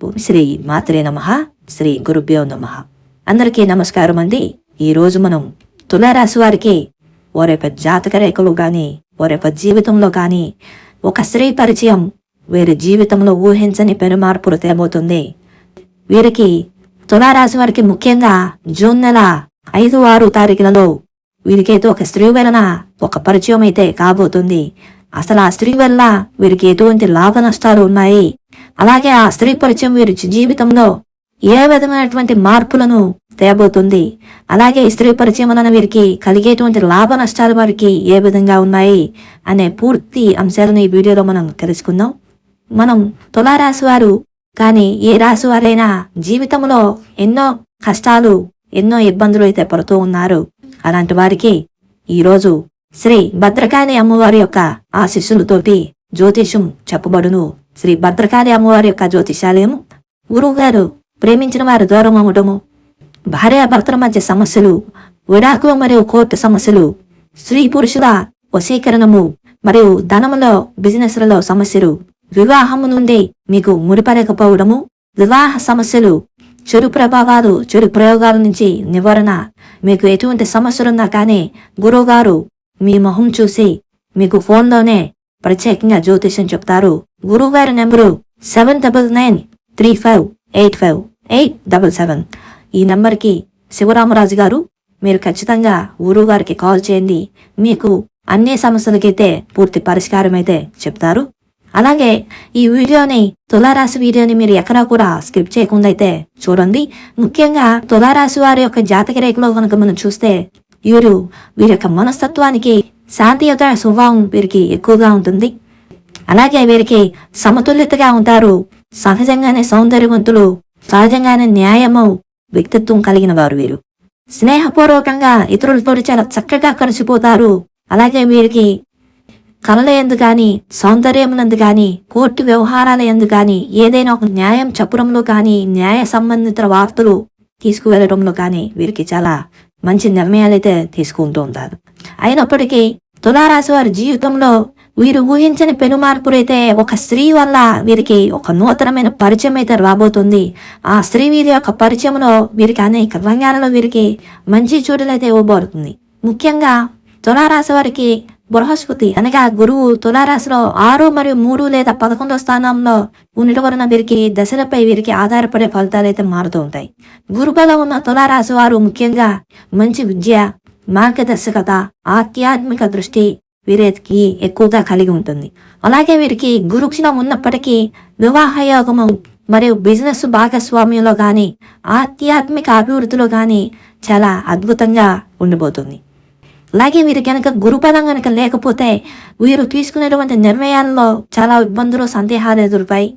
శ్రీ మాత్రే నమ శ్రీ గురుభ్యో నమ. అందరికీ నమస్కారం అండి. ఈ రోజు మనం తులారాశి వారికి వారి జాతక రేఖలు కానీ వారి జీవితంలో కానీ ఒక స్త్రీ పరిచయం వీరి జీవితంలో ఊహించని పెనుమార్పులు తేబోతుంది. వీరికి తులారాశి వారికి ముఖ్యంగా జూన్ నెల ఐదు ఆరు తారీఖులలో వీరికైతే ఒక స్త్రీ వలన ఒక పరిచయం అయితే కాబోతుంది. అసలు ఆ స్త్రీ వల్ల వీరికి ఎటువంటి లాభ నష్టాలు ఉన్నాయి? అలాగే ఆ స్త్రీ పరిచయం వీరి జీవితంలో ఏ విధమైనటువంటి మార్పులను తేబోతుంది? అలాగే స్త్రీ పరిచయం వలన వీరికి కలిగేటువంటి లాభ నష్టాలు వారికి ఏ విధంగా ఉన్నాయి? అనే పూర్తి అంశాలను ఈ వీడియోలో మనం తెలుసుకుందాం. మనం తులారాశి వారు కానీ ఏ రాశి వారైనా జీవితంలో ఎన్నో కష్టాలు ఎన్నో ఇబ్బందులు అయితే పడుతూ ఉన్నారు. అలాంటి వారికి ఈరోజు శ్రీ భద్రకాళి అమ్మవారి యొక్క ఆశీస్సులతోటి జ్యోతిషం చెప్పబడును. శ్రీ భద్రకాళి అమ్మవారి యొక్క జ్యోతిషాలయం గురువుగారు ప్రేమించిన వారు దూరం అవ్వడము భార్యాభర్తల మధ్య సమస్యలు విడాకు మరియు కోర్టు సమస్యలు స్త్రీ పురుషుల వశీకరణము మరియు ధనములో బిజినెస్లలో సమస్యలు వివాహము నుండి మీకు ముడిపడకపోవడము వివాహ సమస్యలు చెడు ప్రభావాలు చెడు ప్రయోగాల నుంచి నివారణ మీకు ఎటువంటి సమస్యలున్నా కానీ గురువుగారు మీ మొహం చూసి మీకు ఫోన్లోనే ప్రత్యేకంగా జ్యోతిష్యం చెప్తారు. గురువుగారి number seven double nine three five eight five eight double seven. ఈ నెంబర్కి శివరామరాజు గారు మీరు ఖచ్చితంగా గురువు గారికి కాల్ చేయండి. మీకు అన్ని సమస్యలకైతే పూర్తి పరిష్కారం అయితే చెప్తారు. అలాగే ఈ వీడియోని తులారాశి వీడియోని మీరు ఎక్కడా కూడా స్కిప్ చేయకుండా అయితే చూడండి. ముఖ్యంగా తులారాశి వారి యొక్క జాతక రేఖలో కనుక మనం చూస్తే వీరు వీరి యొక్క మనస్తత్వానికి శాంతియుత స్వభావం వీరికి ఎక్కువగా ఉంటుంది. అలాగే వీరికి సమతుల్యతగా ఉంటారు. సహజంగానే సౌందర్యవంతులు సహజంగానే న్యాయము వ్యక్తిత్వం కలిగిన వారు వీరు. స్నేహపూర్వకంగా ఇతరులతో చాలా చక్కగా కలిసిపోతారు. అలాగే వీరికి కళల ఎందు కానీ సౌందర్యమునందు కానీ కోర్టు వ్యవహారాల ఎందు కానీ ఏదైనా ఒక న్యాయం చెప్పడంలో కానీ న్యాయ సంబంధిత వార్తలు తీసుకువెళ్ళడంలో కానీ వీరికి చాలా మంచి నిర్ణయాలైతే తీసుకుంటూ ఉంటారు అయినప్పటికీ తులారాశి వారి జీవితంలో వీరు ఊహించని పెను మార్పులైతే ఒక స్త్రీ వల్ల వీరికి ఒక నూతనమైన పరిచయం అయితే రాబోతుంది. ఆ స్త్రీ వీరి యొక్క పరిచయంలో వీరికి అనేక రంగాలలో వీరికి మంచి చూడలైతే ఇవ్వబోతుంది. ముఖ్యంగా తులారాశి వారికి బృహస్పతి అనగా గురువు తులారాశిలో ఆరు మరియు మూడు లేదా పదకొండో స్థానంలో ఉండటం వలన వీరికి దశలపై వీరికి ఆధారపడే ఫలితాలు అయితే మారుతూ ఉంటాయి. గురుబలం ఉన్న తులారాశి వారు ముఖ్యంగా మంచి విద్య మార్గదర్శకత ఆధ్యాత్మిక దృష్టి వీరికి ఎక్కువగా కలిగి ఉంటుంది. అలాగే వీరికి గురుక్షణం ఉన్నప్పటికీ వివాహ యోగము మరియు బిజినెస్ భాగస్వామ్యంలో కానీ ఆధ్యాత్మిక అభివృద్ధిలో కానీ చాలా అద్భుతంగా ఉండిపోతుంది. అలాగే వీరు కనుక గురుపదం కనుక లేకపోతే వీరు తీసుకునేటువంటి నిర్ణయాల్లో చాలా ఇబ్బందులు సందేహాలు ఎదురుతాయి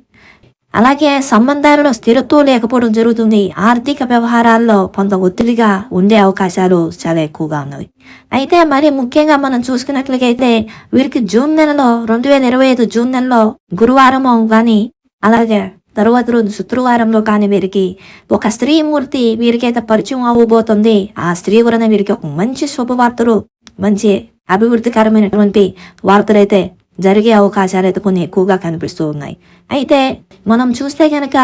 అలాగే సంబంధాలలో స్థిరత్వం లేకపోవడం జరుగుతుంది. ఆర్థిక వ్యవహారాల్లో కొంత ఒత్తిడిగా ఉండే అవకాశాలు చాలా ఎక్కువగా ఉన్నవి. అయితే మరి ముఖ్యంగా మనం చూసుకున్నట్లయితే వీరికి జూన్ నెలలో రెండు వేల ఇరవై ఐదు జూన్ నెలలో గురువారము కానీ అలాగే తరువాత రోజు శుక్రవారంలో కానీ వీరికి ఒక స్త్రీ మూర్తి వీరికైతే పరిచయం అవ్వబోతుంది ఆ స్త్రీ వలన వీరికి ఒక మంచి శుభవార్తలు మంచి అభివృద్ధికరమైనటువంటి వార్తలైతే జరిగే అవకాశాలు అయితే కొన్ని ఎక్కువగా కనిపిస్తూ ఉన్నాయి. అయితే మనం చూస్తే గనక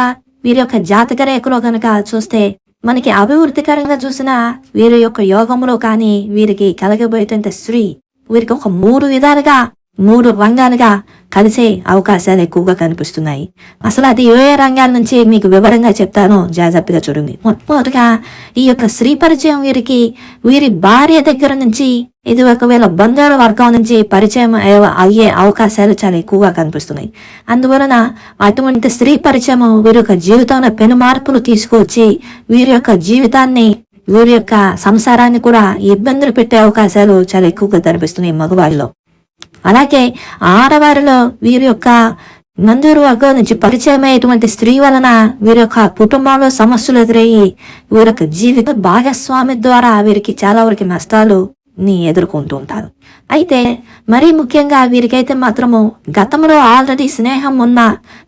వీరి యొక్క జాతక రేఖలో గనక చూస్తే మనకి అభివృద్ధికరంగా చూసిన వీరి యొక్క యోగంలో కానీ వీరికి కలగబోయేటువంటి స్త్రీ వీరికి ఒక మూడు విధాలుగా మూడు రంగాలుగా కలిసే అవకాశాలు ఎక్కువగా కనిపిస్తున్నాయి. అసలు అది ఏ రంగాల నుంచి మీకు వివరంగా చెప్తానో జాగ్రత్తగా చూడండి. మొట్టమొదటిగా ఈ యొక్క స్త్రీ పరిచయం వీరికి వీరి భార్య దగ్గర నుంచి ఇది ఒకవేళ బంధువుల వర్గం నుంచి పరిచయం అయ్యే- అవకాశాలు చాలా ఎక్కువగా కనిపిస్తున్నాయి. అందువలన అటువంటి స్త్రీ పరిచయం వీరి యొక్క జీవితంలో పెను మార్పులు తీసుకొచ్చి వీరి యొక్క జీవితాన్ని వీరి యొక్క సంసారాన్ని కూడా ఇబ్బందులు పెట్టే అవకాశాలు చాలా ఎక్కువగా కనిపిస్తున్నాయి మగవారిలో. అలాగే ఆడవారిలో వీరి యొక్క నందూరు వర్గం నుంచి పరిచయం స్త్రీ వలన వీరి యొక్క కుటుంబంలో సమస్యలు ఎదురయ్యి వీరి యొక్క జీవిత భాగస్వామి ద్వారా వీరికి చాలా వరకు నష్టాలు ని ఎదుర్కొంటూ ఉంటారు. అయితే మరీ ముఖ్యంగా వీరికైతే మాత్రము గతంలో ఆల్రెడీ స్నేహం ఉన్న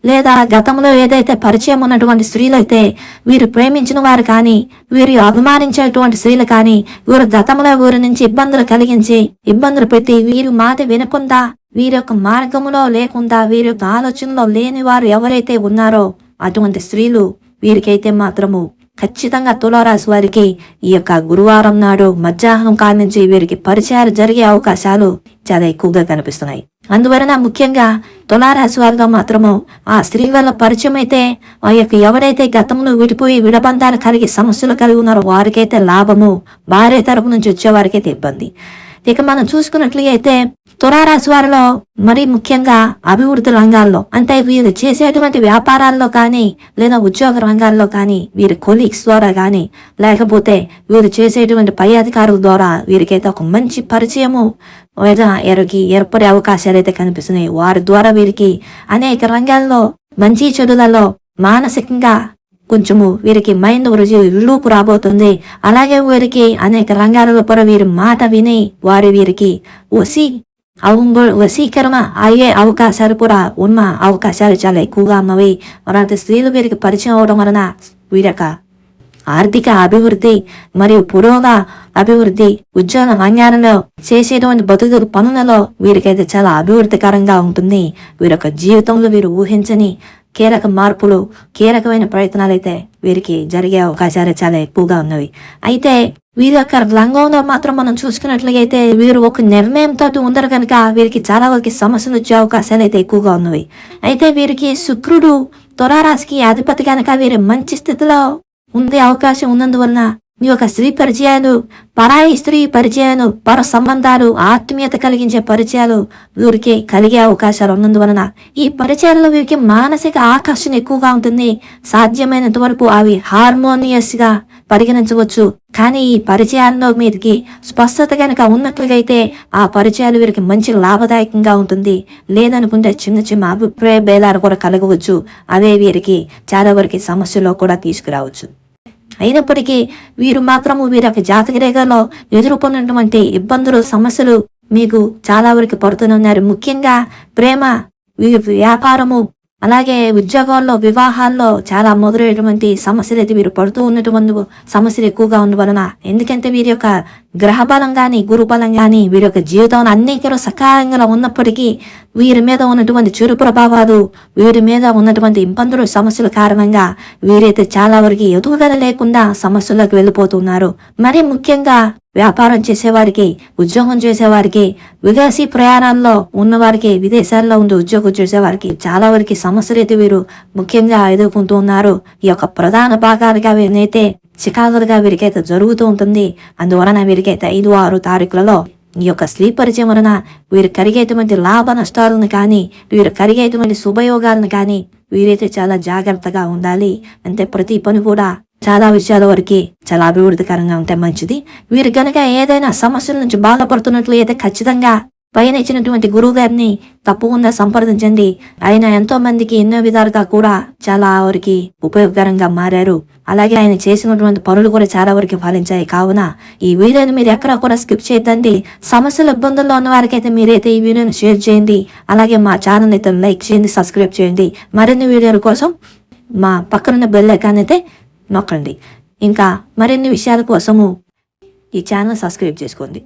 లేదా గతంలో ఏదైతే పరిచయం ఉన్నటువంటి స్త్రీలైతే వీరు ప్రేమించిన వారు కానీ వీరు అభిమానించేటువంటి స్త్రీలు కానీ వీరు గతంలో వీరి నుంచి ఇబ్బందులు కలిగించి ఇబ్బందులు పెట్టి వీరు మాట వినకుండా వీరి యొక్క మార్గములో లేకుండా వీరి యొక్క ఆలోచనలో లేని వారు ఎవరైతే ఉన్నారో అటువంటి స్త్రీలు వీరికైతే మాత్రము ఖచ్చితంగా తులారాశి వారికి ఈ యొక్క గురువారం నాడు మధ్యాహ్నం కాల నుంచి వీరికి పరిచయాలు జరిగే అవకాశాలు చాలా ఎక్కువగా కనిపిస్తున్నాయి. అందువలన ముఖ్యంగా తులారాశి వారిగా మాత్రము ఆ స్త్రీ వల్ల పరిచయం అయితే ఆ యొక్క ఎవరైతే గతంలో విడిపోయి విడబంధాలు కలిగి సమస్యలు కలిగి ఉన్నారో వారికైతే లాభము భార్య తరపు నుంచి వచ్చే వారికైతే ఇబ్బంది. ఇక మనం చూసుకున్నట్లయితే తులారాశి వారిలో మరి ముఖ్యంగా అభివృద్ధి రంగాల్లో అంటే వీరు చేసేటువంటి వ్యాపారాల్లో కానీ లేదా ఉద్యోగ రంగాల్లో కానీ వీరి కొలీగ్స్ ద్వారా కానీ లేకపోతే వీరు చేసేటువంటి పై అధికారుల ద్వారా వీరికైతే ఒక మంచి పరిచయము లేదా ఎరగి ఏర్పడే అవకాశాలు అయితే కనిపిస్తున్నాయి. వారి ద్వారా వీరికి అనేక రంగాల్లో మంచి చెడులలో మానసికంగా కొంచెము వీరికి మైండ్ రుచి విలువకు రాబోతుంది. అలాగే వీరికి అనేక రంగాలలో కూడా వీరి మాట విని వారి వీరికి ఒసి అవు వశీకరణ అయ్యే అవకాశాలు కూడా ఉన్న అవకాశాలు చాలా ఎక్కువగా ఉన్నవి అలాంటి స్త్రీలు వీరికి పరిచయం అవడం వలన వీరక ఆర్థిక అభివృద్ధి మరియు పురోగ అభివృద్ధి ఉద్యోగ రంగాలలో చేసేటువంటి బతుకు పనులలో వీరికైతే చాలా అభివృద్ధికరంగా ఉంటుంది వీరొక జీవితంలో వీరు ఊహించని కీలక మార్పులు కీలకమైన ప్రయత్నాలు అయితే వీరికి జరిగే అవకాశాలు చాలా ఎక్కువగా ఉన్నవి అయితే వీరి యొక్క రంగంలో మాత్రం మనం చూసుకున్నట్లయితే వీరు ఒక నిర్ణయంతో ఉండరు కనుక వీరికి చాలా వరకు సమస్యలు వచ్చే అవకాశాలు అయితే ఎక్కువగా ఉన్నవి. అయితే వీరికి శుక్రుడు తులారాశికి అధిపతి కనుక వీరు మంచి స్థితిలో ఉండే అవకాశం ఉన్నందువలన మీ యొక్క స్త్రీ పరిచయాలు పరాయి స్త్రీ పరిచయాలు పర సంబంధాలు ఆత్మీయత కలిగించే పరిచయాలు వీరికి కలిగే అవకాశాలు ఉన్నందువలన ఈ పరిచయాల్లో వీరికి మానసిక ఆకర్షణ ఎక్కువగా ఉంటుంది. సాధ్యమైనంత వరకు అవి హార్మోనియస్గా పరిగణించవచ్చు. కానీ ఈ పరిచయాల్లో మీరికి స్పష్టత కనుక ఉన్నట్లుగైతే ఆ పరిచయాలు వీరికి మంచి లాభదాయకంగా ఉంటుంది. లేదనుకుంటే చిన్న చిన్న అభిప్రాయ భేదాలు కూడా కలగవచ్చు. అవే వీరికి చాలా వరకు సమస్యలో కూడా తీసుకురావచ్చు. అయినప్పటికీ వీరు మాత్రము వీరి యొక్క జాతక రేఖలో ఎదుర్కొన్నటువంటి ఇబ్బందులు సమస్యలు మీకు చాలా వరకు పడుతున్నారు ముఖ్యంగా ప్రేమ వీ- వ్యాపారము అలాగే ఉద్యోగాల్లో వివాహాల్లో చాలా మొదలైనటువంటి సమస్యలు అయితే వీరు పడుతూ ఉన్నటువంటి సమస్యలు ఎక్కువగా ఉండవలన ఎందుకంటే వీరి యొక్క గ్రహ బలం గాని గురు బలం గాని వీరి యొక్క జీవితం అన్ని సకాలంగా ఉన్నప్పటికీ వీరి మీద ఉన్నటువంటి చెడు ప్రభావాలు వీరి మీద ఉన్నటువంటి ఇబ్బందులు సమస్యల కారణంగా వీరైతే చాలా వరకు ఎదుగుదల లేకుండా సమస్యలకు వెళ్ళిపోతున్నారు. మరి ముఖ్యంగా వ్యాపారం చేసేవారికి ఉద్యోగం చేసేవారికి విదేశీ ప్రయాణాల్లో ఉన్నవారికి విదేశాల్లో ఉండి ఉద్యోగం చేసేవారికి చాలా వరకు సమస్యలు అయితే వీరు ముఖ్యంగా ఎదుర్కొంటూ ఉన్నారు. ఈ యొక్క ప్రధాన భాగాలుగా వీరినైతే చికాకులుగా వీరికైతే జరుగుతూ ఉంటుంది. అందువలన వీరికైతే ఐదు ఆరు తారీఖులలో ఈ యొక్క స్త్రీ పరిచయం వలన వీరు కరిగేటువంటి లాభ నష్టాలను కానీ వీరు కరిగేటువంటి శుభయోగాలను కానీ వీరైతే చాలా జాగ్రత్తగా ఉండాలి. అంటే ప్రతి పని కూడా చాలా విషయాల వరకు చాలా అభివృద్ధికరంగా ఉంటే మంచిది. వీరు గనక ఏదైనా సమస్యల నుంచి బాధపడుతున్నట్లు అయితే ఖచ్చితంగా పైన ఇచ్చినటువంటి గురువు గారిని తప్పకుండా సంప్రదించండి. ఆయన ఎంతో మందికి ఎన్నో విధాలుగా కూడా చాలా వరకు ఉపయోగకరంగా మారారు. అలాగే ఆయన చేసినటువంటి పనులు కూడా చాలా వరకు ఫలించాయి. కావున ఈ వీడియోని మీరు ఎక్కడ కూడా స్కిప్ చేయొద్దండి. సమస్యలు ఇబ్బందుల్లో ఉన్న వారికైతే మీరైతే ఈ వీడియోని షేర్ చేయండి. అలాగే మా ఛానల్ అయితే లైక్ చేయండి సబ్స్క్రైబ్ చేయండి. మరిన్ని వీడియోల కోసం మా పక్కనున్న బెల్ ఐకాన్ అయితే నొక్కండి. ఇంకా మరిన్ని విషయాల కోసము ఈ ఛానల్ సబ్స్క్రైబ్ చేసుకోండి.